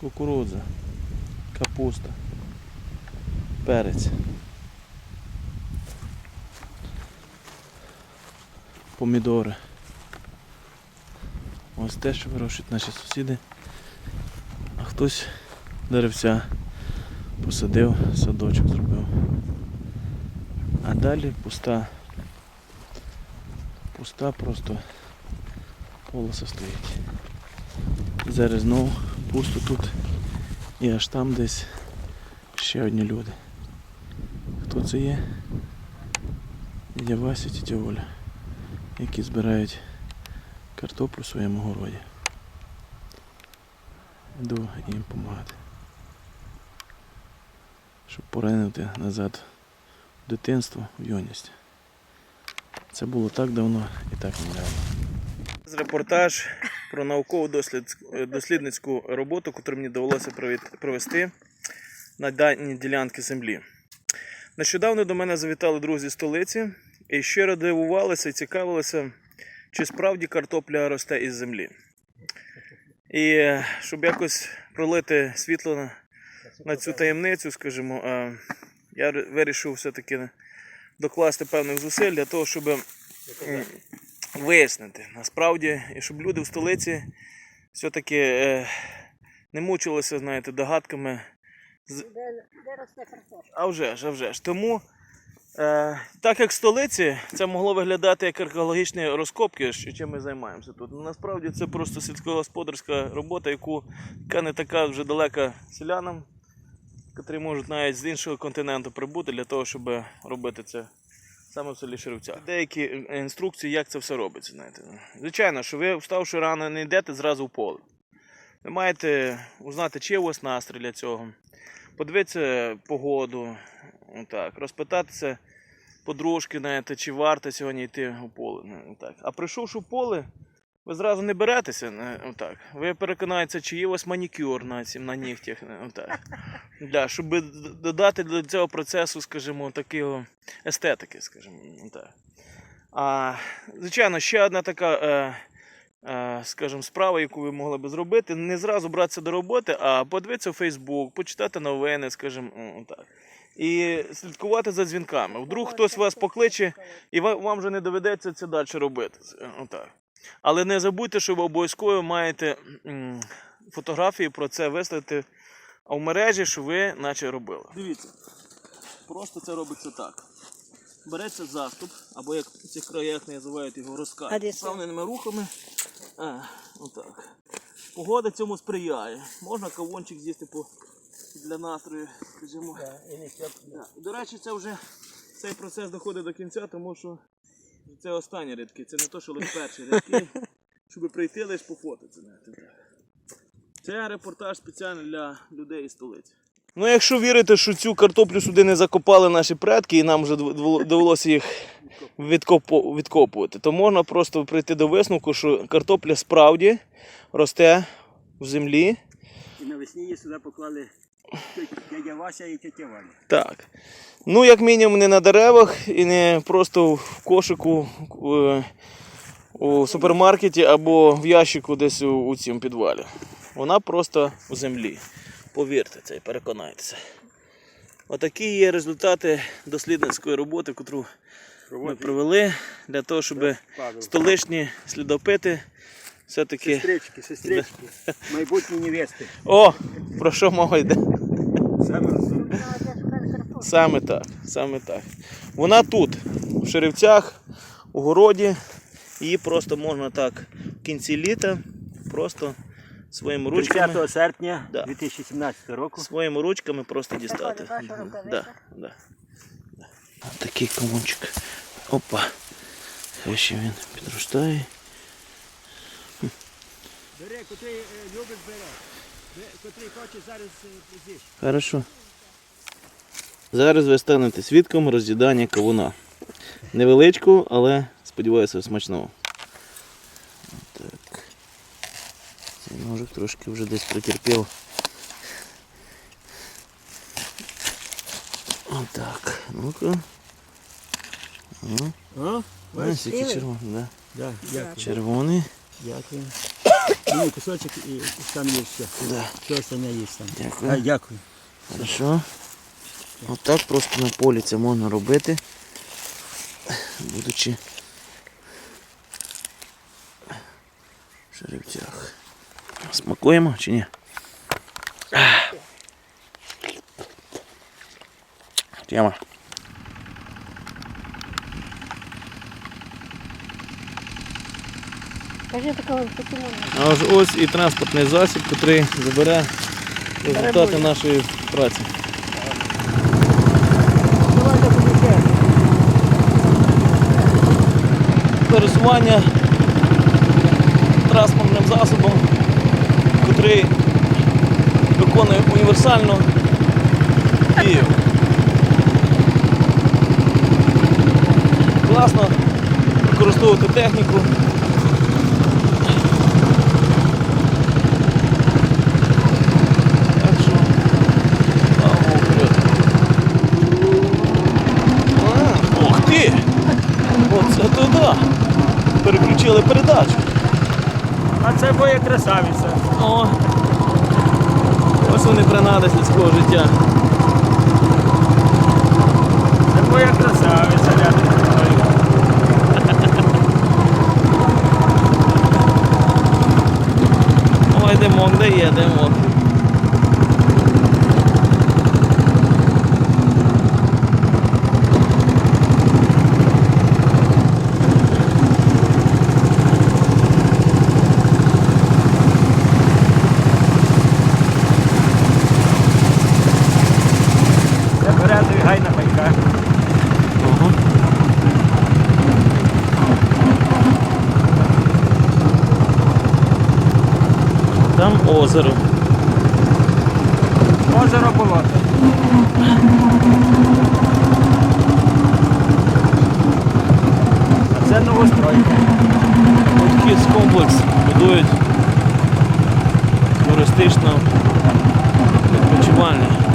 кукурудза, капуста, перець. Помідори. Ось те, що вирощують наші сусіди. А хтось деревця посадив, садочок зробив. А далі пуста. Пуста просто полоса стоїть. Зараз знову пусто тут і аж там десь ще одні люди. Хто це є? Дядя Вася, тітя Оля, які збирають картоплю в своєму городі. Йду їм допомагати. Щоб поринути назад в дитинство, в юність. Це було так давно і так недавно. Репортаж про наукову дослідницьку роботу, яку мені довелося провести на даній ділянці землі. Нещодавно до мене завітали друзі столиці і щиро дивувалися і цікавилися, чи справді картопля росте із землі. І е, щоб якось пролити світло на, цю таємницю, скажімо, е, я вирішив все-таки докласти певних зусиль для того, щоб вияснити насправді, і щоб люди в столиці все-таки е, не мучилися, знаєте, догадками. Де, де росте картошка? А вже ж, а вже ж. Тому, е, так як в столиці, це могло виглядати як археологічні розкопки, що чим ми займаємося тут. Ну, насправді це просто сільськогосподарська робота, яку, яка не така вже далека селянам, котрі можуть навіть з іншого континенту прибути для того, щоб робити це саме в селі Шерівцях. Деякі інструкції, як це все робиться. Знаєте. Звичайно, що ви, вставши рано, не йдете зразу в поле. Ви маєте узнати, чи є у вас настрій для цього подивитися погоду, так, розпитатися подружки, знаєте, чи варто сьогодні йти у поле. ну, Так. А прийшовши в поле, ви зразу не беретеся. не, отак. Ви переконаєтеся, чи є у вас манікюр на, цім, на нігтях. не, Отак. Да, щоб додати до цього процесу, скажімо, такого естетики, скажімо. Так. А, звичайно, ще одна така. Е, е, скажімо, справа, яку ви могли би зробити, не зразу братися до роботи, а подивитися в Фейсбук, почитати новини, скажімо, так. І слідкувати за дзвінками. Вдруг хтось вас покличе, і вам вже не доведеться це далі робити. Отак. Але не забудьте, що ви обов'язково маєте фотографії про це виставити в мережі, що ви наче робили. Дивіться, просто це робиться так. Береться заступ, або як в цих краях називають його А розкат. де рухами. А, отак. Погода цьому сприяє. Можна кавунчик з'їсти по, для настрою, скажімо. Да. До речі, це вже цей процес доходить до кінця, тому що це останні рядки. Це не то, що лише перші рядки, щоб прийти лише пофотити. знаєте. Це репортаж спеціально для людей із столиці. Ну, якщо вірити, що цю картоплю сюди не закопали наші предки, і нам вже довелося їх відкопувати, то можна просто прийти до висновку, що картопля справді росте в землі. І навесні її сюди поклали дядя Вася і тетя Валя. Так. Ну, як мінімум, не на деревах і не просто в кошику е, у супермаркеті або в ящику десь у, у цьому підвалі. Вона просто в землі. Повірте це і переконайтеся. Отакі є результати дослідницької роботи, яку ми провели для того, щоб столичні слідопити все-таки. Сестрички, сестрички, майбутні невести. О! Про що мова йде? Саме так, саме так. Вона тут, в Шерівцях, у городі. Її просто можна так в кінці літа просто своїми ручками, 30 серпня Да. 2017 року. своїми ручками просто дістати. Да, да. Такий комунчик. Опа. Ще він підростає. Бери, котрий любить бере. Котрий хоче зараз з'їсть. Хорошо. Зараз ви станете свідком роз'їдання кавуна. Невеличку, але сподіваюся смачного. Так. Цей ножик трошки вже десь притерпів. Отак. Ну-ка. Ну, О, ось який червоний, да. да, дякую. Червоний. Дякую. Ну, кусочок і там є все. Да. Все остальне є там. Дякую. А, дякую. Хорошо. Отак просто на полі це можна робити, будучи в жеребцях. Смакуємо чи ні? Тема. А ось ось і транспортний засіб, який забере результати нашої праці. Пересування транспортним засобом, який виконує універсальну дію. Класно використовувати техніку. Так що, слава Богу, вперед. А, Ух ти! Оце туди! Передачу. А це моя красавиця. О! Ось вони принади сільського життя. Це моя красавиця рядом. Ой, димок, де є димок. Це березові гайна пайка. Ага. Там озеро. Озеро болото. А це новостройка. От комплекс будують туристично відпочивальний.